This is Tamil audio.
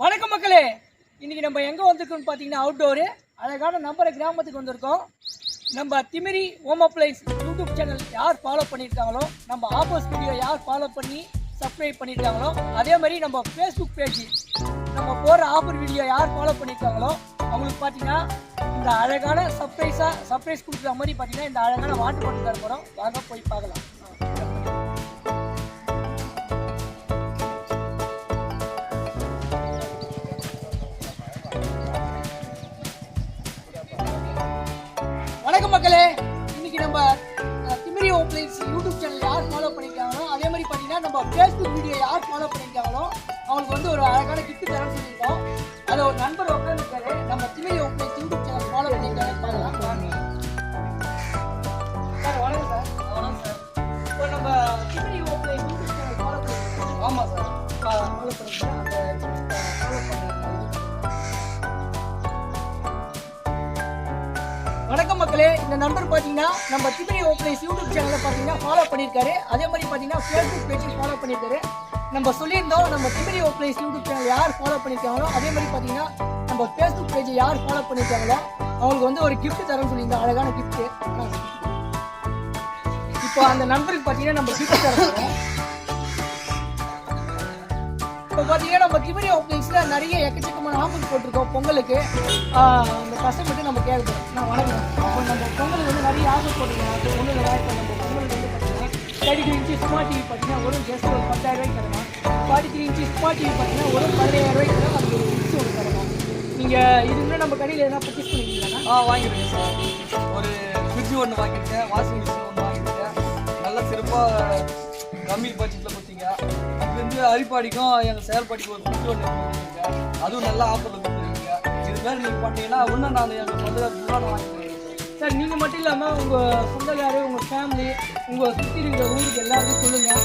வணக்கம் மக்களே. இன்னைக்கு நம்ம எங்கே வந்திருக்கோம்னு பார்த்தீங்கன்னா அவுட்டோரு அழகான நம்பர கிராமத்துக்கு வந்திருக்கோம். நம்ம Thimiri home appliances YouTube channel யார் ஃபாலோ பண்ணியிருக்காங்களோ நம்ம ஆப்போஸ் வீடியோ யார் ஃபாலோ பண்ணி சப்ஸ்கிரைப் பண்ணியிருக்காங்களோ அதே மாதிரி நம்ம ஃபேஸ்புக் பேஜ் நம்ம போகிற ஆஃபர் வீடியோ யார் ஃபாலோ பண்ணியிருக்காங்களோ அவங்களுக்கு பார்த்தீங்கன்னா இந்த அழகான சர்ப்ரைஸாக சர்ப்ரைஸ் கொடுக்குற மாதிரி பார்த்தீங்கன்னா இந்த அழகான வாட்டர் பாட்டில் தர போகிறோம் வாங்க போய் பார்க்கலாம். வணக்கம் மக்களே. இன்னைக்கு நம்ம திமிரி ஓப்ளைன்ஸ் யூடியூப் சேனல் யார் ஃபாலோ பண்ணியிருக்காங்களோ அதே மாதிரி பார்த்தீங்கன்னா நம்ம ஃபேஸ்புக் வீடியோ யார் ஃபாலோ பண்ணியிருக்காங்களோ அவங்களுக்கு வந்து ஒரு அழகான கிஃப்ட் தரேன்னு சொல்லியிருக்கோம். அதில் ஒரு நண்பர் உட்காந்துருக்காரு நம்ம Thimiri appliances YouTube channel follow பார்க்கலாம் வாங்க. சார் வணக்கம் சார். வணக்கம் சார். இப்போ நம்ம Thimiri appliances YouTube channel follow பண்ணியிருக்கோம் ஆமாம் சார். ஃபாலோ பண்ணியிருக்கோம் இந்த நம்பர் பார்த்தீங்கன்னா நம்ம திமிரி ஓப்பனைஸ் யூடியூப் சேனலில் பார்த்தீங்கன்னா ஃபாலோ பண்ணியிருக்காரு. அதே மாதிரி பார்த்தீங்கன்னா ஃபேஸ்புக் பேஜையும் ஃபாலோ பண்ணியிருக்காரு. நம்ம சொல்லியிருந்தோம் நம்ம திமிரி ஓப்பனைஸ் யூடியூப் சேனல் யார் ஃபாலோ பண்ணியிருக்காங்களோ அதே மாதிரி பார்த்தீங்கன்னா நம்ம ஃபேஸ்புக் பேஜை யார் ஃபாலோ பண்ணியிருக்காங்களோ அவங்களுக்கு வந்து ஒரு கிஃப்ட் தரேன்னு சொல்லியிருந்தோம் அழகான கிஃப்ட்டு இப்போ அந்த நண்பருக்கு பார்த்தீங்கன்னா நம்ம கிஃப்ட் தர இப்போ பார்த்தீங்கன்னா நம்ம திமிரி ஓப்பனிங்ஸில் நிறைய எக்கச்சக்கமான ஆஃபர் போட்டிருக்கோம் பொங்கலுக்கு. அந்த கஷ்டப்பட்டு நம்ம கேட்குறோம் நான் வணக்கம். அப்போ நம்ம பொங்கலுக்கு வந்து நிறைய ஆஃபர் போட்டிருக்கோம். அது ஒன்றும் இல்லை நம்ம பொங்கலுக்கு வந்து பார்த்தீங்கன்னா thirty three inch smart TV பார்த்தீங்கன்னா ஒரு ஜஸ்ட் ஒரு பத்தாயிரம் ரூபாய்க்கு தரலாம். Forty three inch smart TV பார்த்தீங்கன்னா ஒரு பதினாயிரம் ரூபாய்க்கு தரலாம். ஒரு இன்ச்சு ஒன்று தரலாம். நீங்கள் இது நம்ம கடையில் எதனா பர்ச்சேஸ் பண்ணிக்கிறீங்களா ஆ வாங்கியிருக்கேன் சார் ஒரு ஃப்ரிட்ஜ் ஒன்று வாங்கியிருக்கேன் வாஷிங் மிஷின் ஒன்று வாங்கியிருக்கேன். நல்லா சிறப்பாக கம்மி பட்ஜெட்டில் கொடுத்தீங்க. வந்து அரிப்பாடிக்கும் எங்கள் செயல்பாடிக்கும் ஒரு ஃபுட் ஒன்று அதுவும் நல்லா ஆஃபரில் கொடுத்துருக்கீங்க. இது மாதிரி நீங்கள் பண்ணீங்கன்னா இன்னும் நான் எனக்கு வந்து நான் வாங்கிக்கிறேன் சார் நீங்கள் மட்டும் இல்லாமல் உங்கள் சொந்தக்காரு உங்கள் ஃபேமிலி உங்கள் சுற்றி இருக்கிற ஊருக்கு எல்லாருக்கும் சொல்லுங்கள்